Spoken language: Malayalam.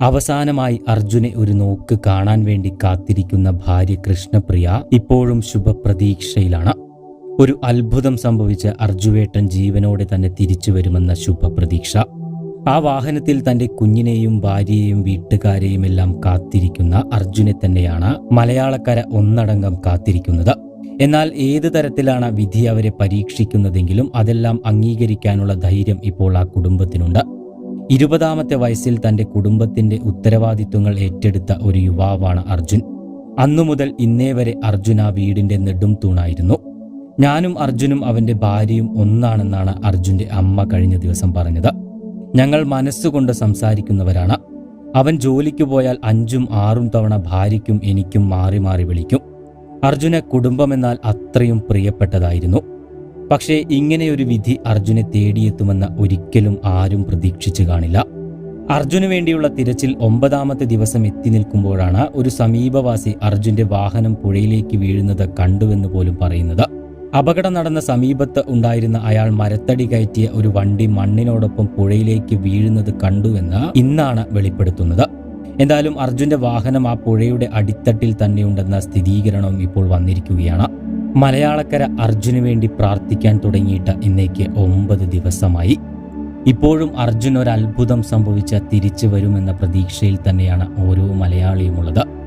അവസാനമായി അർജുനെ ഒരു നോക്ക് കാണാൻ വേണ്ടി കാത്തിരിക്കുന്ന ഭാര്യ കൃഷ്ണപ്രിയ ഇപ്പോഴും ശുഭപ്രതീക്ഷയിലാണ്. ഒരു അത്ഭുതം സംഭവിച്ച് അർജുവേട്ടൻ ജീവനോടെ തന്നെ തിരിച്ചു വരുമെന്ന ശുഭപ്രതീക്ഷ. ആ വാഹനത്തിൽ തന്റെ കുഞ്ഞിനെയും ഭാര്യയെയും വീട്ടുകാരെയും എല്ലാം കാത്തിരിക്കുന്ന അർജുനെ തന്നെയാണ് മലയാളക്കര ഒന്നടങ്കം കാത്തിരിക്കുന്നത്. എന്നാൽ ഏത് തരത്തിലാണ് വിധി അവരെ പരീക്ഷിക്കുന്നതെങ്കിലും അതെല്ലാം അംഗീകരിക്കാനുള്ള ധൈര്യം ഇപ്പോൾ ആ കുടുംബത്തിനുണ്ട്. ഇരുപതാമത്തെ വയസ്സിൽ തന്റെ കുടുംബത്തിന്റെ ഉത്തരവാദിത്വങ്ങൾ ഏറ്റെടുത്ത ഒരു യുവാവാണ് അർജുൻ. അന്നു മുതൽ ഇന്നേ വരെ അർജുൻ ആ വീടിന്റെ നെടും തൂണായിരുന്നു. ഞാനും അർജുനും അവന്റെ ഭാര്യയും ഒന്നാണെന്നാണ് അർജുന്റെ അമ്മ കഴിഞ്ഞ ദിവസം പറഞ്ഞത്. ഞങ്ങൾ മനസ്സുകൊണ്ട് സംസാരിക്കുന്നവരാണ്. അവൻ ജോലിക്ക് പോയാൽ അഞ്ചും ആറും തവണ ഭാര്യയ്ക്കും എനിക്കും മാറി മാറി വിളിക്കും. അർജുന കുടുംബമെന്നാൽ അത്രയും പ്രിയപ്പെട്ടതായിരുന്നു. പക്ഷേ ഇങ്ങനെയൊരു വിധി അർജുനെ തേടിയെത്തുമെന്ന് ഒരിക്കലും ആരും പ്രതീക്ഷിച്ചു കാണില്ല. അർജുന് വേണ്ടിയുള്ള തിരച്ചിൽ ഒമ്പതാമത്തെ ദിവസം എത്തി നിൽക്കുമ്പോഴാണ് ഒരു സമീപവാസി അർജുന്റെ വാഹനം പുഴയിലേക്ക് വീഴുന്നത് കണ്ടുവെന്ന് പോലും പറയുന്നത്. അപകടം നടന്ന സമീപത്ത് ഉണ്ടായിരുന്ന അയാൾ മരത്തടി കയറ്റിയ ഒരു വണ്ടി മണ്ണിനോടൊപ്പം പുഴയിലേക്ക് വീഴുന്നത് കണ്ടുവെന്ന് ഇന്നാണ് വെളിപ്പെടുത്തുന്നത്. എന്തായാലും അർജുന്റെ വാഹനം ആ പുഴയുടെ അടിത്തട്ടിൽ തന്നെയുണ്ടെന്ന സ്ഥിരീകരണവും ഇപ്പോൾ വന്നിരിക്കുകയാണ്. മലയാളക്കര അർജുന് വേണ്ടി പ്രാർത്ഥിക്കാൻ തുടങ്ങിയിട്ട് ഇന്നേക്ക് ഒമ്പത് ദിവസമായി. ഇപ്പോഴും അർജുൻ ഒരു അത്ഭുതം സംഭവിച്ച തിരിച്ചു വരുമെന്ന പ്രതീക്ഷയിൽ തന്നെയാണ് ഓരോ മലയാളിയുമുള്ളത്.